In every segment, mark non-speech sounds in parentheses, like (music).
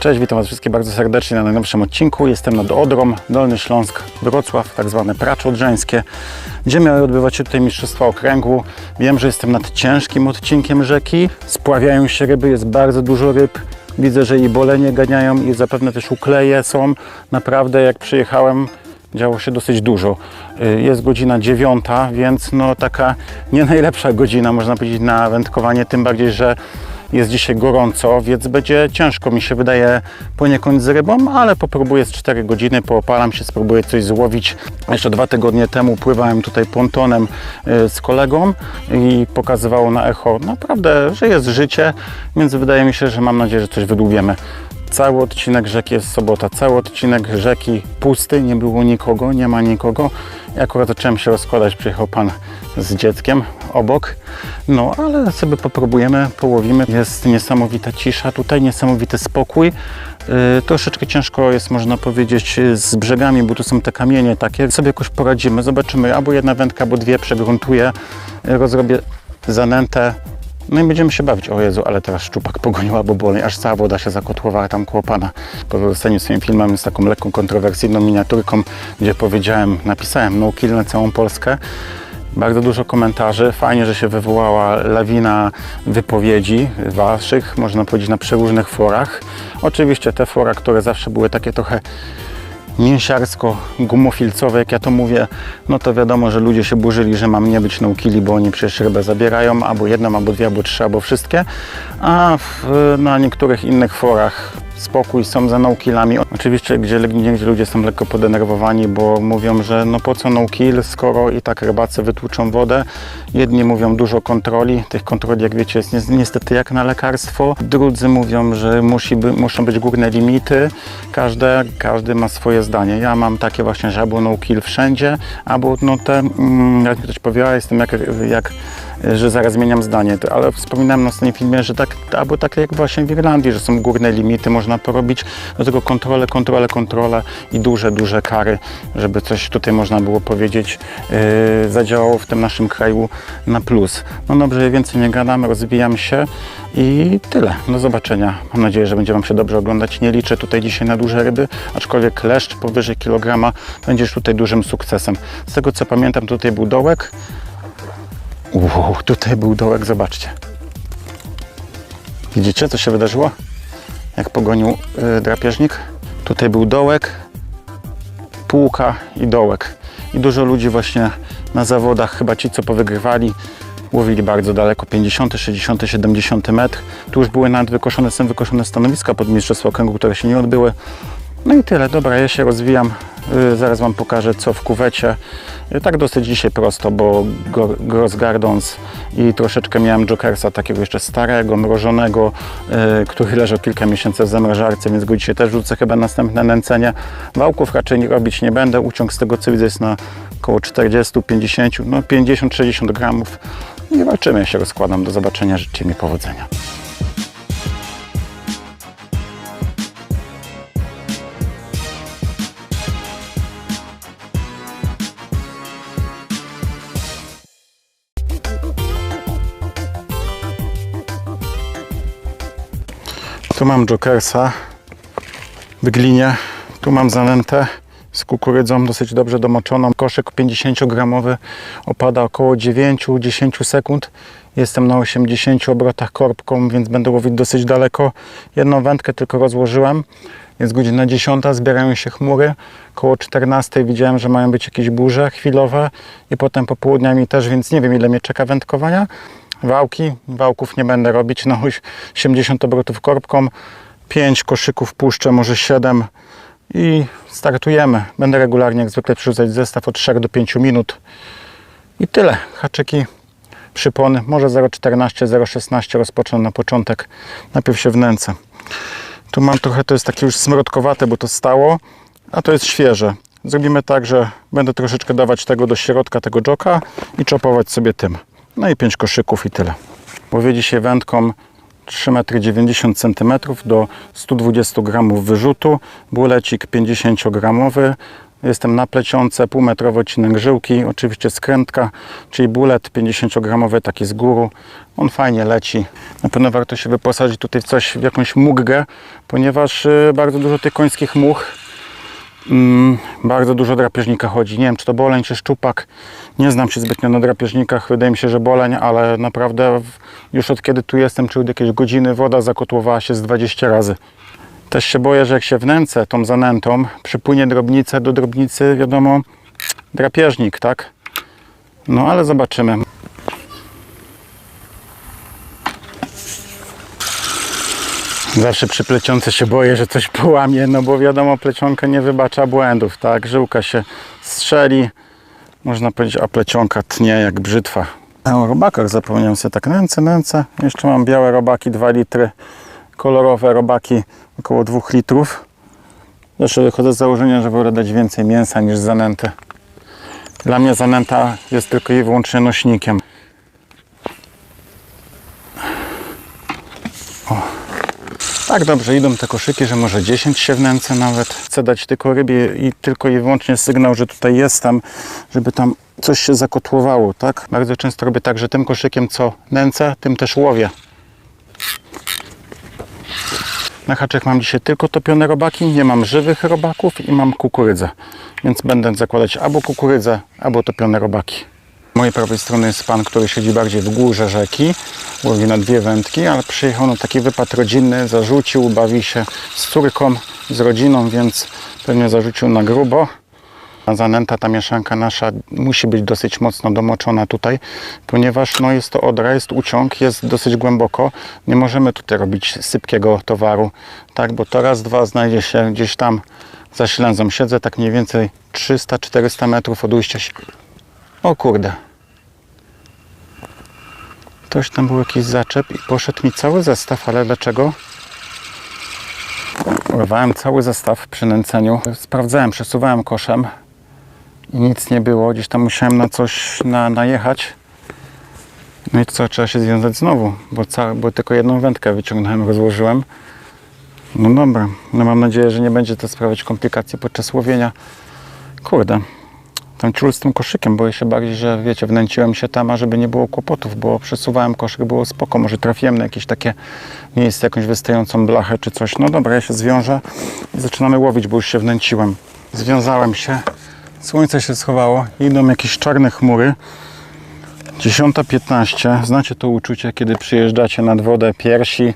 Cześć, witam Was wszystkich bardzo serdecznie na najnowszym odcinku. Jestem nad Odrą, Dolny Śląsk, Wrocław, tak zwane Pracze gdzie miały odbywać się tutaj Mistrzostwa Okręgu. Wiem, że jestem nad ciężkim odcinkiem rzeki, spławiają się ryby, jest bardzo dużo ryb. Widzę, że i bolenie ganiają i zapewne też ukleje są. Naprawdę jak przyjechałem, działo się dosyć dużo. Y, Jest godzina dziewiąta, więc no taka nie najlepsza godzina, można powiedzieć, na wędkowanie, tym bardziej, że jest dzisiaj gorąco, więc będzie ciężko mi się wydaje poniekąd z rybą, ale popróbuję z 4 godziny, poopalam się, spróbuję coś złowić. Jeszcze dwa tygodnie temu pływałem tutaj pontonem y, z kolegą i pokazywało na echo naprawdę, że jest życie, więc wydaje mi się, że mam nadzieję, że coś wydłubiemy. Cały odcinek rzeki jest sobota, cały odcinek rzeki pusty, nie było nikogo, nie ma nikogo. Ja akurat zacząłem się rozkładać, przyjechał pan z dzieckiem obok. No, ale sobie popróbujemy, połowimy. Jest niesamowita cisza tutaj, niesamowity spokój. Yy, troszeczkę ciężko jest, można powiedzieć, z brzegami, bo tu są te kamienie takie. Sobie jakoś poradzimy, zobaczymy. Albo jedna wędka, albo dwie przegruntuję, rozrobię zanętę. No i będziemy się bawić. O Jezu, ale teraz szczupak pogonił albo bolej, aż cała woda się zakotłowała tam koło pana. Po zostaniu swoim filmem z taką lekką, kontrowersyjną miniaturką, gdzie powiedziałem, napisałem no kill na całą Polskę. Bardzo dużo komentarzy. Fajnie, że się wywołała lawina wypowiedzi waszych, można powiedzieć, na przeróżnych forach. Oczywiście te fora, które zawsze były takie trochę mięsiarsko-gumofilcowe, jak ja to mówię, no to wiadomo, że ludzie się burzyli, że mam nie być naukili, bo oni przecież rybę zabierają, albo jedną, albo dwie, albo trzy, albo wszystkie, a w, na niektórych innych forach spokój są za no-killami. Oczywiście gdzie, gdzie, ludzie są lekko podenerwowani, bo mówią, że no po co no-kill, skoro i tak rybacy wytłuczą wodę. Jedni mówią dużo kontroli, tych kontroli jak wiecie jest ni- niestety jak na lekarstwo. Drudzy mówią, że musi by, muszą być górne limity. Każde, każdy ma swoje zdanie. Ja mam takie właśnie, że albo no-kill wszędzie, albo no te, mm, jak mi ktoś powiedziała, jestem jak, jak że zaraz zmieniam zdanie, ale wspominałem na ostatnim filmie, że tak, albo tak jak właśnie w Irlandii, że są górne limity, można porobić, do tego kontrole, kontrole, kontrole i duże, duże kary, żeby coś tutaj można było powiedzieć, yy, zadziałało w tym naszym kraju na plus. No dobrze, więcej nie gadamy, rozwijam się i tyle. Do zobaczenia. Mam nadzieję, że będzie Wam się dobrze oglądać. Nie liczę tutaj dzisiaj na duże ryby, aczkolwiek leszcz powyżej kilograma będzie już tutaj dużym sukcesem. Z tego co pamiętam, tutaj był dołek, Wow, tutaj był dołek, zobaczcie. Widzicie, co się wydarzyło? Jak pogonił y, drapieżnik. Tutaj był dołek, półka i dołek. I dużo ludzi właśnie na zawodach, chyba ci, co powygrywali, łowili bardzo daleko, 50, 60, 70 metr. Tu już były nawet wykoszone, są wykoszone stanowiska pod Mistrzostwo Okręgu, które się nie odbyły. No i tyle, dobra, ja się rozwijam. Y, Zaraz Wam pokażę, co w kuwecie. Y, Tak dosyć dzisiaj prosto, bo Gross Gardens i troszeczkę miałem Jokersa takiego jeszcze starego, mrożonego, y, który leżał kilka miesięcy w zamrażarce, więc go dzisiaj też rzucę chyba następne nęcenie. Wałków raczej robić nie będę. Uciąg z tego co widzę jest na około 40, 50, no 50-60 gramów. I walczymy, ja się rozkładam. Do zobaczenia, życzę mi powodzenia. Tu mam Jokersa w glinie, tu mam zanętę z kukurydzą dosyć dobrze domoczoną. Koszyk 50-gramowy opada około 9-10 sekund. Jestem na 80 obrotach korbką, więc będę łowić dosyć daleko. Jedną wędkę tylko rozłożyłem. Jest godzina 10, zbierają się chmury. Koło 14 widziałem, że mają być jakieś burze chwilowe i potem popołudniami też, więc nie wiem ile mnie czeka wędkowania. Wałki, wałków nie będę robić, no 80 obrotów korbką, 5 koszyków puszczę, może 7 i startujemy. Będę regularnie jak zwykle przerzucać zestaw od 3 do 5 minut i tyle. Haczyki, przypony, może 0,14, 0,16 rozpocznę na początek. Najpierw się wnęcę. Tu mam trochę, to jest takie już smrodkowate, bo to stało, a to jest świeże. Zrobimy tak, że będę troszeczkę dawać tego do środka, tego joka i czopować sobie tym. No i pięć koszyków i tyle. Łowię dzisiaj wędką 3,90 cm do 120 g wyrzutu, bulecik 50 gramowy. Jestem na plecionce, półmetrowy odcinek żyłki, oczywiście skrętka, czyli bulet 50-gramowy, taki z góry. On fajnie leci. Na pewno warto się wyposażyć tutaj w coś, w jakąś mugę, ponieważ y, bardzo dużo tych końskich much Mm, bardzo dużo drapieżnika chodzi. Nie wiem, czy to boleń, czy szczupak. Nie znam się zbytnio na drapieżnikach. Wydaje mi się, że boleń, ale naprawdę w- już od kiedy tu jestem, czy od jakiejś godziny, woda zakotłowała się z 20 razy. Też się boję, że jak się wnęcę tą zanętą, przypłynie drobnicę do drobnicy, wiadomo, drapieżnik, tak? No ale zobaczymy. Zawsze przy plecionce się boję, że coś połamie, no bo wiadomo, plecionka nie wybacza błędów, tak? Żyłka się strzeli, można powiedzieć, a plecionka tnie jak brzytwa. A o robakach zapomniałem sobie tak nęcę, nęcę. Jeszcze mam białe robaki 2 litry, kolorowe robaki około 2 litrów. Zawsze wychodzę z założenia, że wolę dać więcej mięsa niż zanętę. Dla mnie zanęta jest tylko i wyłącznie nośnikiem. Tak dobrze idą te koszyki, że może 10 się wnęcę nawet. Chcę dać tylko rybie i tylko i wyłącznie sygnał, że tutaj jestem, żeby tam coś się zakotłowało, tak? Bardzo często robię tak, że tym koszykiem co nęcę, tym też łowię. Na haczek mam dzisiaj tylko topione robaki, nie mam żywych robaków i mam kukurydzę. Więc będę zakładać albo kukurydzę, albo topione robaki. Mojej prawej strony jest pan, który siedzi bardziej w górze rzeki, łowi na dwie wędki, ale przyjechał na taki wypad rodzinny, zarzucił, bawi się z córką, z rodziną, więc pewnie zarzucił na grubo. Zanęta, ta mieszanka nasza musi być dosyć mocno domoczona tutaj, ponieważ no, jest to odra, jest uciąg, jest dosyć głęboko. Nie możemy tutaj robić sypkiego towaru, tak, bo to raz, dwa znajdzie się gdzieś tam za ślęzą. Siedzę tak mniej więcej 300-400 metrów od ujścia. O kurde. Ktoś tam był jakiś zaczep i poszedł mi cały zestaw, ale dlaczego? Urwałem cały zestaw przy nęceniu. Sprawdzałem, przesuwałem koszem i nic nie było. Gdzieś tam musiałem na coś na, najechać. No i co, trzeba się związać znowu, bo, ca, bo tylko jedną wędkę wyciągnąłem, rozłożyłem. No dobra, no mam nadzieję, że nie będzie to sprawiać komplikacji podczas łowienia. Kurde, tam ciul z tym koszykiem, boję się bardziej, że wiecie, wnęciłem się tam, a żeby nie było kłopotów, bo przesuwałem koszyk, było spoko, może trafiłem na jakieś takie miejsce, jakąś wystającą blachę czy coś. No dobra, ja się zwiążę i zaczynamy łowić, bo już się wnęciłem. Związałem się, słońce się schowało, idą jakieś czarne chmury. 10.15, znacie to uczucie, kiedy przyjeżdżacie nad wodę piersi,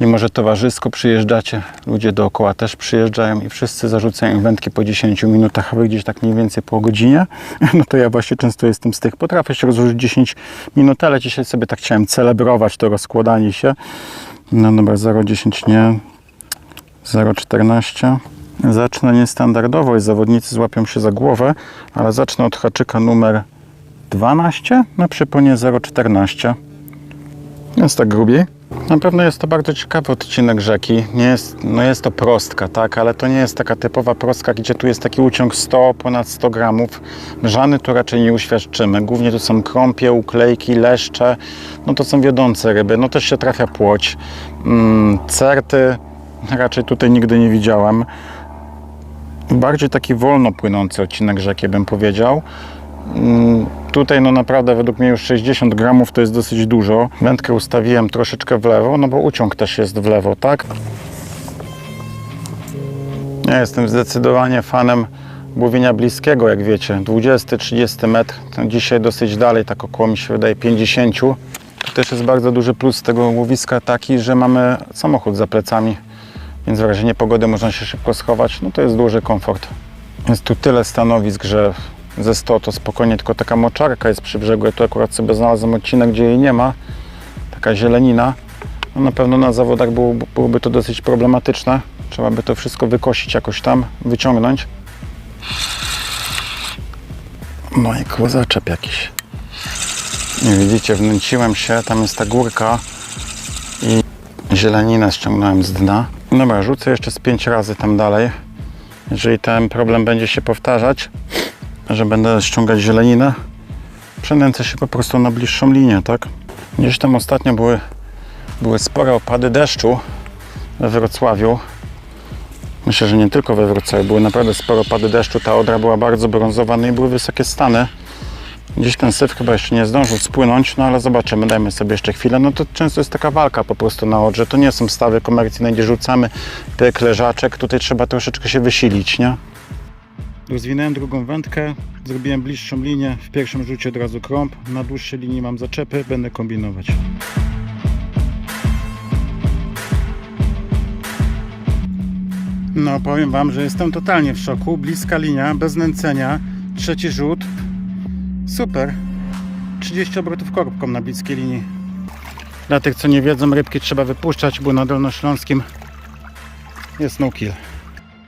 mimo że towarzysko przyjeżdżacie, ludzie dookoła też przyjeżdżają i wszyscy zarzucają wędki po 10 minutach, a wy gdzieś tak mniej więcej po godzinie. (laughs) No to ja właśnie często jestem z tych, potrafię się rozłożyć 10 minut, ale dzisiaj sobie tak chciałem celebrować to rozkładanie się. No dobra, 0,10 nie, 0,14. Zacznę niestandardowo i zawodnicy złapią się za głowę, ale zacznę od haczyka numer 12 na przyponie 0,14. Jest tak grubiej. Na pewno jest to bardzo ciekawy odcinek rzeki. Nie jest, no jest to prostka, tak, ale to nie jest taka typowa prostka, gdzie tu jest taki uciąg 100, ponad 100 gramów. Mrzany tu raczej nie uświadczymy. Głównie tu są krąpie, uklejki, leszcze. No to są wiodące ryby. No też się trafia płoć. Mm, certy raczej tutaj nigdy nie widziałem. Bardziej taki wolno płynący odcinek rzeki, bym powiedział. Mm, Tutaj no naprawdę według mnie już 60 gramów to jest dosyć dużo. Wędkę ustawiłem troszeczkę w lewo, no bo uciąg też jest w lewo, tak? Ja jestem zdecydowanie fanem łowienia bliskiego, jak wiecie. 20-30 metr. To Dzisiaj dosyć dalej, tak około mi się wydaje 50. To też jest bardzo duży plus tego łowiska taki, że mamy samochód za plecami, więc w razie niepogody można się szybko schować. No to jest duży komfort. Jest tu tyle stanowisk, że ze 100 to spokojnie tylko taka moczarka jest przy brzegu. Ja tu akurat sobie znalazłem odcinek, gdzie jej nie ma. Taka zielenina. No na pewno na zawodach było, byłoby to dosyć problematyczne. Trzeba by to wszystko wykosić jakoś tam, wyciągnąć. No i kurwa, zaczep jakiś. Nie widzicie, wnęciłem się, tam jest ta górka i zieleninę ściągnąłem z dna. Dobra, rzucę jeszcze z 5 razy tam dalej. Jeżeli ten problem będzie się powtarzać, że będę ściągać zieleninę, przenęcę się po prostu na bliższą linię, tak? Gdzieś tam ostatnio były były spore opady deszczu we Wrocławiu. Myślę, że nie tylko we Wrocławiu, były naprawdę spore opady deszczu. Ta odra była bardzo brązowa, no i były wysokie stany. Gdzieś ten syf chyba jeszcze nie zdążył spłynąć, no ale zobaczymy, dajmy sobie jeszcze chwilę. No to często jest taka walka po prostu na odrze. To nie są stawy komercyjne, gdzie rzucamy pyk, leżaczek. Tutaj trzeba troszeczkę się wysilić, nie? Rozwinąłem drugą wędkę, zrobiłem bliższą linię. W pierwszym rzucie od razu krąb. Na dłuższej linii mam zaczepy, będę kombinować. No, powiem Wam, że jestem totalnie w szoku. Bliska linia, bez nęcenia. Trzeci rzut. Super. 30 obrotów korbką na bliskiej linii. Dla tych, co nie wiedzą, rybki trzeba wypuszczać, bo na Dolnośląskim jest no kill.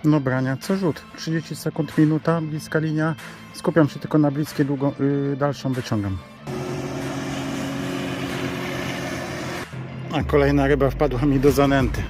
No brania, co rzut. 30 sekund, minuta, bliska linia. Skupiam się tylko na bliskie, długą, yy, dalszą wyciągam. A kolejna ryba wpadła mi do zanęty.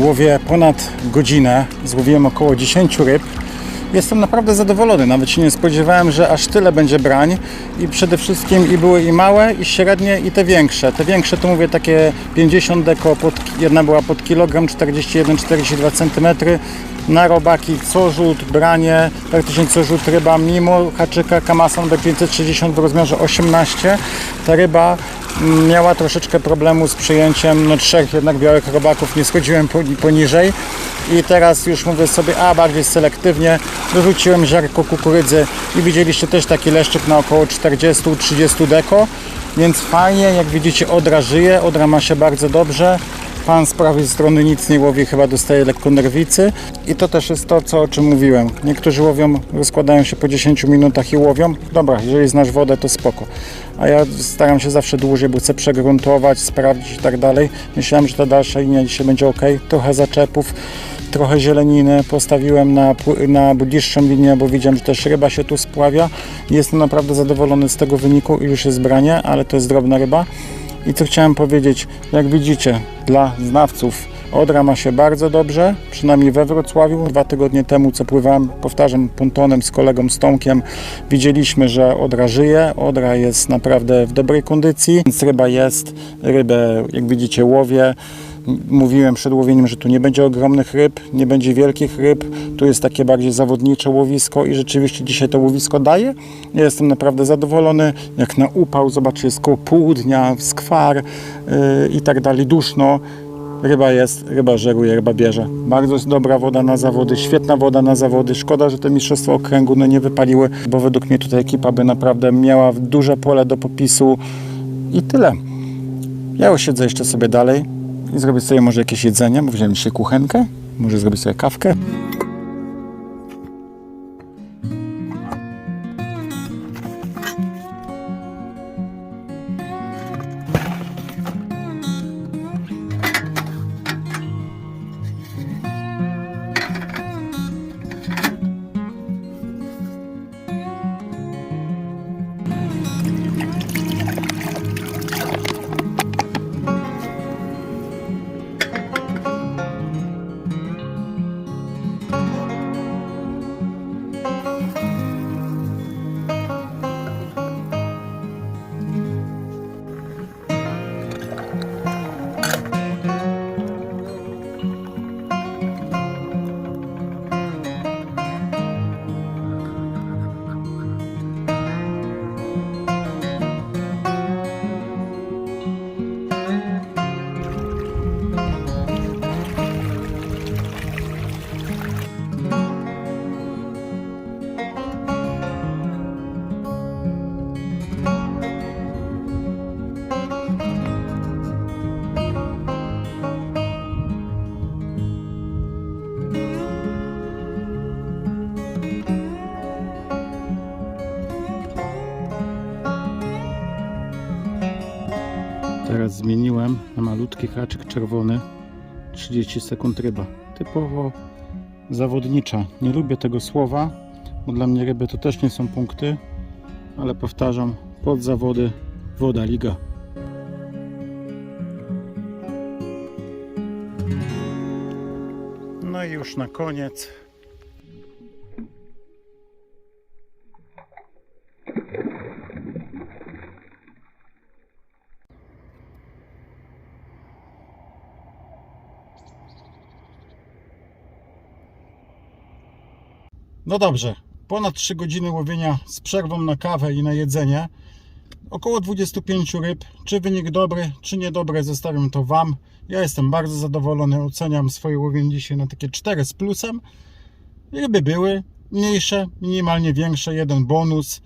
Łowię ponad godzinę, złowiłem około 10 ryb. Jestem naprawdę zadowolony, nawet się nie spodziewałem, że aż tyle będzie brań i przede wszystkim i były i małe, i średnie, i te większe. Te większe to mówię takie 50 deko, pod, jedna była pod kilogram, 41-42 cm. Na robaki co rzut, branie, praktycznie co rzut ryba, mimo haczyka Kamasan B560 w rozmiarze 18. Ta ryba mm, miała troszeczkę problemu z przyjęciem no, trzech jednak białych robaków, nie schodziłem poni- poniżej i teraz już mówię sobie, a bardziej selektywnie. Dorzuciłem ziarko kukurydzy i widzieliście też taki leszczyk na około 40-30 deko, więc fajnie, jak widzicie odra żyje, odra ma się bardzo dobrze, Pan z prawej strony nic nie łowi, chyba dostaje lekko nerwicy. I to też jest to, co, o czym mówiłem. Niektórzy łowią, rozkładają się po 10 minutach i łowią. Dobra, jeżeli znasz wodę, to spoko. A ja staram się zawsze dłużej, bo chcę przegruntować, sprawdzić i tak dalej. Myślałem, że ta dalsza linia dzisiaj będzie ok. Trochę zaczepów, trochę zieleniny. Postawiłem na, na bliższą linię, bo widziałem, że też ryba się tu spławia. Jestem naprawdę zadowolony z tego wyniku i już jest branie, ale to jest drobna ryba. I co chciałem powiedzieć, jak widzicie, dla znawców Odra ma się bardzo dobrze, przynajmniej we Wrocławiu. Dwa tygodnie temu, co pływałem, powtarzam, pontonem z kolegą Stomkiem, widzieliśmy, że Odra żyje. Odra jest naprawdę w dobrej kondycji, więc ryba jest. Rybę, jak widzicie, łowię. Mówiłem przed łowieniem, że tu nie będzie ogromnych ryb, nie będzie wielkich ryb. Tu jest takie bardziej zawodnicze łowisko i rzeczywiście dzisiaj to łowisko daje. Ja jestem naprawdę zadowolony. Jak na upał, zobaczcie, jest koło południa, skwar yy, i tak dalej, duszno. Ryba jest, ryba żeruje, ryba bierze. Bardzo jest dobra woda na zawody, świetna woda na zawody. Szkoda, że te mistrzostwa okręgu no, nie wypaliły, bo według mnie tutaj ekipa by naprawdę miała duże pole do popisu i tyle. Ja osiedzę jeszcze sobie dalej i zrobię sobie może jakieś jedzenie, bo wziąłem dzisiaj kuchenkę, może zrobię sobie kawkę. Zmieniłem na malutki haczyk czerwony 30 sekund ryba. Typowo zawodnicza. Nie lubię tego słowa, bo dla mnie ryby to też nie są punkty, ale powtarzam, pod zawody woda liga. No i już na koniec No dobrze, ponad 3 godziny łowienia z przerwą na kawę i na jedzenie. Około 25 ryb. Czy wynik dobry, czy niedobry, zostawiam to Wam. Ja jestem bardzo zadowolony, oceniam swoje łowienie dzisiaj na takie 4 z plusem. Ryby były mniejsze, minimalnie większe, jeden bonus,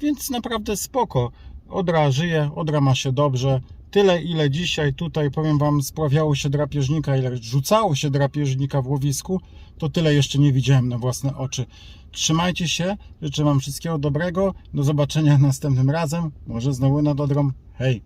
więc naprawdę spoko. Odra żyje, Odra ma się dobrze. Tyle ile dzisiaj tutaj, powiem Wam, sprawiało się drapieżnika, ile rzucało się drapieżnika w łowisku, to tyle jeszcze nie widziałem na własne oczy. Trzymajcie się, życzę Wam wszystkiego dobrego, do zobaczenia (laughs) następnym razem, może znowu nad Odrą. Hej!